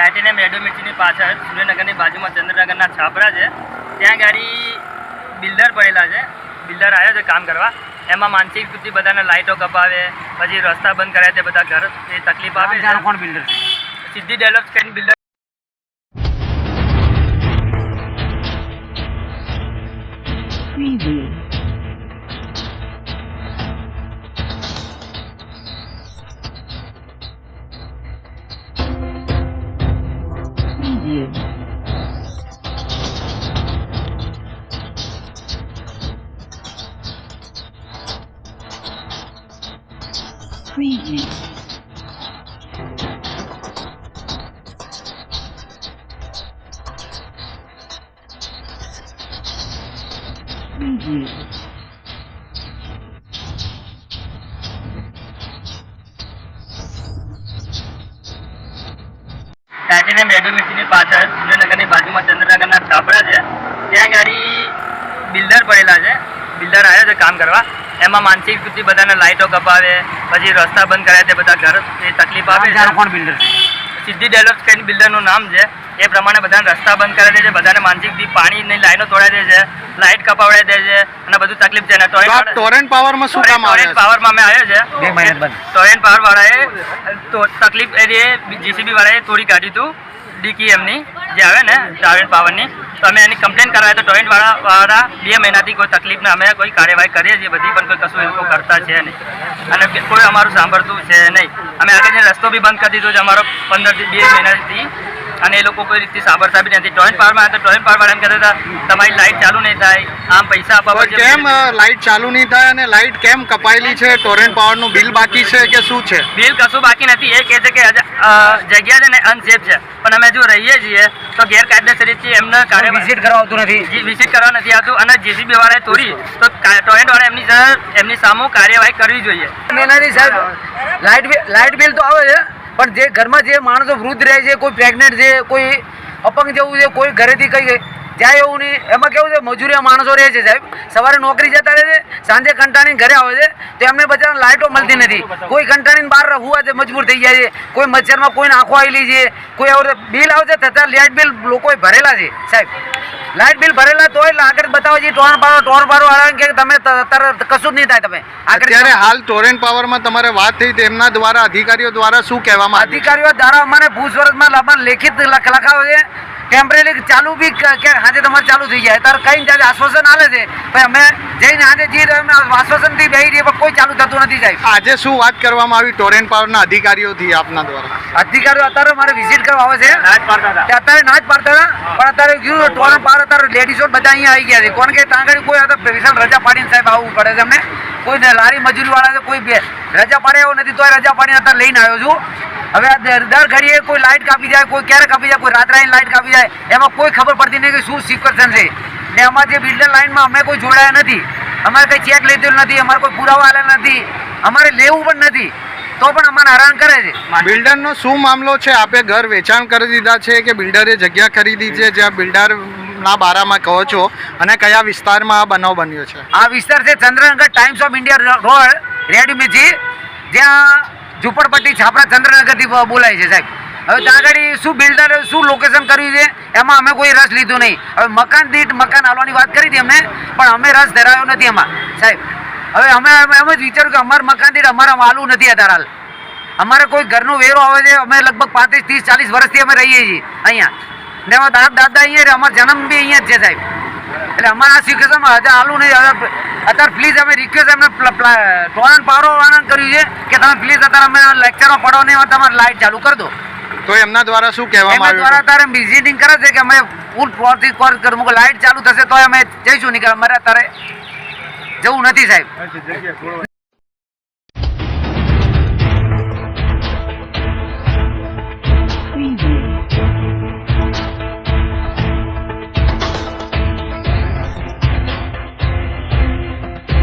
Titanium radio મિર્ચીની પાછળ સુરેન્દ્રનગરની બાજુમાં ચંદ્રનગરના છાપરા છે. ત્યાં ગાડી બિલ્ડર પડેલા છે. બિલ્ડર આવ્યો છે કામ કરવા. એમાં માનસિક સુધી બધાને લાઇટો કપાવે પછી રસ્તા બંધ કરાય તે બધા ઘર એ તકલીફ આવે કોણ બિલ્ડર સિદ્ધિ ડેવલપ કરીને builder Preview. you. Breathing. Radio મિર્ચીની પાછળ સુરેન્દ્રનગરની બાજુમાં ચંદ્રનગરના છાપરા છે. ત્યાં ગાડી બિલ્ડર પડેલા છે. બિલ્ડર આવ્યો છે કામ કરવા. એમાં માનસિક સુધી બધાને લાઇટો કપાવે પછી રસ્તા બંધ કર્યા છે બધા ઘર એ તકલીફ આવે કોણ બિલ્ડર? છે સિદ્ધિ ડેવલપ કરીને બિલ્ડરનું નામ છે. એ પ્રમાણે બધાને રસ્તા બંધ કરી દે છે બધાને માનસિકથી પાણીની લાઈનો તોડાવી દે છે લાઇટ કપાવડાવી દે છે અને બધું તકલીફ છે. ને તો ટોરેન્ટ પાવરમાં શું કામ આવે છે? પાવરમાં અમે આવ્યા છે. ટોરેન્ટ પાવર વાળાએ તો તકલીફ એ જીસીબી વાળાએ તોડી કાઢી હતું ડીકી એમની જે આવે ને ટોરેન્ટ પાવરની. તો અમે એની કમ્પ્લેન કરાવી. તો ટોરેન્ટ વાળા વાળા બે મહિનાથી કોઈ તકલીફ ને અમે કોઈ કાર્યવાહી કરીએ છીએ બધી પણ કોઈ કશું એ લોકો કરતા છે નહીં. અને કોઈ અમારું સાંભળતું છે નહીં. અમે આગળ રસ્તો બી બંધ કરી દીધો છે અમારો પંદરથી બે મહિનાથી. અને એ લોકો કોઈ રીતે સાંભળતા બી નથી. ટોરેન્ટ પાવરમાં તો ટોરેન્ટ પાવર વાળા એમ કહેતા હતા તમારી લાઇટ ચાલુ નહીં થાય આમ પૈસા આપવા કેમ લાઇટ ચાલુ નહીં થાય અને લાઇટ કેમ કપાયેલી છે? ટોરેન્ટ પાવરનું બિલ બાકી છે કે શું છે? બિલ કશું બાકી નથી. એ કહે છે કે જગ્યા છે ને અનસેફ છે. પણ અમે જો રહીએ છીએ તો ગેરકાયદેસર રીતે એમને કાર્ય વિઝિટ કરવા આવતું નથી. વિઝિટ કરવા નથી આવતું. અને જેસીબી વાળાએ તોડી તો ટોરેન્ટ વાળા એમની સર એમની સામુ કાર્યવાહી કરવી જોઈએ. મેનારી સાહેબ લાઇટ બિલ લાઇટ બિલ તો આવે છે. પણ જે ઘરમાં જે માણસો વૃદ્ધ રહે છે, કોઈ પ્રેગ્નેન્ટ છે, કોઈ અપંગ જેવું છે, કોઈ ઘરેથી કઈ ત્યાં એવું નહીં. એમાં કેવું છે મજૂરિયા માણસો રહે છે સાહેબ. સવારે નોકરી જતા રહે છે, સાંજે કંટાળીને ઘરે આવે છે. તો એમને બચારાને લાઇટો મળતી નથી. કોઈ કંટાળીને બહાર હોવા તે મજબૂર થઈ જાય છે. કોઈ મચ્છરમાં કોઈને આંખો આવેલી છે. કોઈ બિલ આવે છે છતાં લાઇટ બિલ લોકોએ ભરેલા છે, સાહેબ. લાઇટ બિલ ભરેલા તોય આગળ બતાવો છે ટોન પાવર ટોન પાવર વાળા કે તમે અત્યારે કશું જ નહીં થાય તમે. આગળ અત્યારે હાલ ટોરેન્ટ પાવરમાં તમારે વાત થઈ તેમના દ્વારા અધિકારીઓ દ્વારા શું કહેવામાં અધિકારીઓ દ્વારા અમારે લેખિત લખ- લખાવે છે. ટેમ્પરરી ચાલુ બી ક્યાંક કે તમારે ચાલુ થઈ જાય. ત્યારે કઈ જાય આશ્વાસન આવે છે. ભાઈ અમે જઈને આજે જઈ રહ્યા અમે આશ્વાસનથી બેસી રહીએ પણ કોઈ ચાલુ થતું નથી સાહેબ. આજે શું વાત કરવામાં આવી? ટોરેન્ટ પાવરના અધિકારીઓથી આપના દ્વારા. અધિકારીઓ અત્યારે મારે વિઝિટ કરવા આવે છે. ના જ પાડતા અત્યારે ના જ પાડતા હતા પણ અત્યારે કીધું ટોરન પાવર અત્યારે લેડીઝો બધા અહીંયા આવી ગયા છે. કોણ કે ત્યાં આગળ કોઈ અત્યારે વિશાલ રજા પાડીને સાહેબ આવવું પડે છે અમને. કોઈ ને લારી મજૂરી વાળા છે કોઈ રજા પાડે એવો નથી તોય રજા પાડીને અત્યારે લઈને આવ્યો છું. હવે આ દર ઘડીએ કોઈ લાઇટ કાપી જાય કોઈ ક્યારે કાપી જાય કોઈ રાત્રે આવીને લાઇટ કાપી જાય એમાં કોઈ ખબર પડતી નહીં કે શું સિક્વેશન છે. ને અમારે જે બિલ્ડર લાઇનમાં અમે કોઈ જોડાયા નથી અમારે કંઈ ચેક લીધેલું નથી અમારે કોઈ પુરાવા આવેલા નથી અમારે લેવું પણ નથી તો પણ અમારે હેરાન કરે છે. બિલ્ડરનો શું મામલો છે? આપે ઘર વેચાણ કરી દીધા છે કે બિલ્ડરે જગ્યા ખરીદી છે? જ્યાં બિલ્ડરના બારામાં કહો છો અને કયા વિસ્તારમાં આ બનાવ બન્યો છે? આ વિસ્તાર છે Chandranagar Times of India road red Mirchi જ્યાં ઝુંપડપટ્ટી છાપરા ચંદ્રનગરથી બોલાય છે સાહેબ. હવે ત્યાં આગળ શું બિલ્ડરે, શું લોકેશન કર્યું છે, એમાં અમે કોઈ રસ લીધો નહીં. હવે મકાન દીઠ મકાન હાલવાની વાત કરી હતી અમને, પણ અમે રસ ધરાવ્યો નથી એમાં. સાહેબ, હવે અમે એમ જ વિચાર્યું કે અમારા મકાન દીઠ અમારે આલું નથી અત્યારે હાલ. અમારે કોઈ ઘરનો વેરો આવે છે, અમે લગભગ પાંત્રીસ, ત્રીસ, ચાલીસ વર્ષથી અમે રહીએ છીએ અહીંયા. ને દાદા દાદા અહીંયા અમારો જન્મ બી અહીંયા જ છે સાહેબ. એટલે અમારે આ સિચ્યુએશનમાં હજાર હાલું નહીં અત્યારે પ્લીઝ અમે રિક્વેસ્ટ એમને ટોરન્ટ પાવર આનંદ કર્યું છે કે તમે પ્લીઝ અત્યારે અમે લેક્ચરમાં પડો નહીં તમારે લાઇટ ચાલુ કરી દો. તો એમના દ્વારા શું કહેવામાં આવ્યું દ્વારા અત્યારે વિઝિટિંગ કરે છે કે અમે ફૂલ ફ્લોરથી કોર કરું લાઇટ ચાલુ થશે તો અમે જઈશું નહીં અમારે અત્યારે જવું નથી સાહેબ.